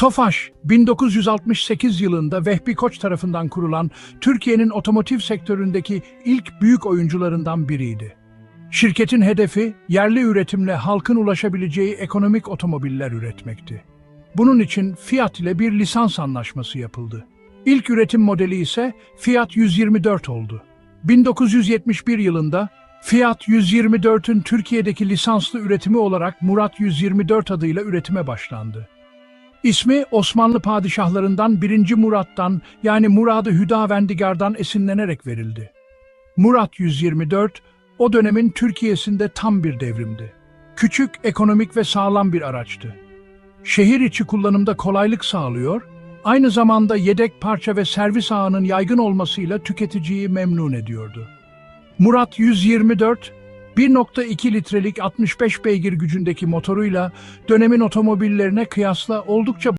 Tofaş, 1968 yılında Vehbi Koç tarafından kurulan Türkiye'nin otomotiv sektöründeki ilk büyük oyuncularından biriydi. Şirketin hedefi yerli üretimle halkın ulaşabileceği ekonomik otomobiller üretmekti. Bunun için Fiat ile bir lisans anlaşması yapıldı. İlk üretim modeli ise Fiat 124 oldu. 1971 yılında Fiat 124'ün Türkiye'deki lisanslı üretimi olarak Murat 124 adıyla üretime başlandı. İsmi Osmanlı padişahlarından 1. Murat'tan yani Murad-ı Hüdavendigar'dan esinlenerek verildi. Murat 124 o dönemin Türkiye'sinde tam bir devrimdi. Küçük, ekonomik ve sağlam bir araçtı. Şehir içi kullanımda kolaylık sağlıyor, aynı zamanda yedek parça ve servis ağının yaygın olmasıyla tüketiciyi memnun ediyordu. Murat 124, 1.2 litrelik 65 beygir gücündeki motoruyla dönemin otomobillerine kıyasla oldukça